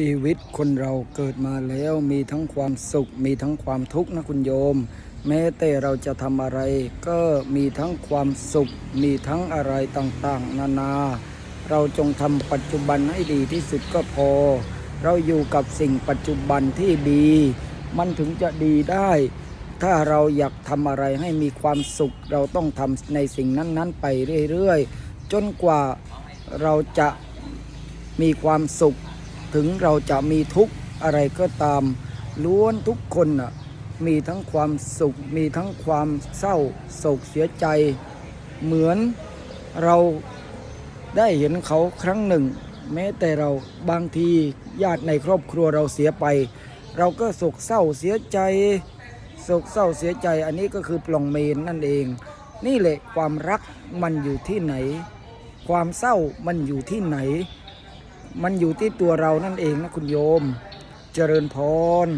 ชีวิตคนเราเกิดมาแล้วมีทั้งความสุข มีทั้งความทุกข์นะคุณโยม แม้แต่เราจะทำอะไร ก็มีทั้งความสุข มีทั้งอะไรต่างๆ นานา เราจงทำปัจจุบันให้ดีที่สุดก็พอ เราอยู่กับสิ่งปัจจุบันที่ดี มันถึงจะดีได้ ถ้าเราอยากทำอะไรให้มีความสุข เราต้องทำในสิ่งนั้นๆ ไปเรื่อยๆ จนกว่าเราจะมีความสุข ถึงเราจะมีทุกข์อะไรก็ตาม ล้วนทุกคนน่ะมีทั้งความสุข มีทั้งความเศร้าโศกเสียใจ เหมือนเราได้เห็นเขาครั้งหนึ่ง แม้แต่เราบางทีญาติในครอบครัวเราเสียไป เราก็โศกเศร้าเสียใจโศกเศร้าเสียใจอันนี้ก็คือปล่องเมนนั่นเอง นี่แหละความรักมันอยู่ที่ไหน ความเศร้ามันอยู่ที่ไหน มันอยู่ที่ตัวเรานั่นเองนะคุณโยม เจริญพร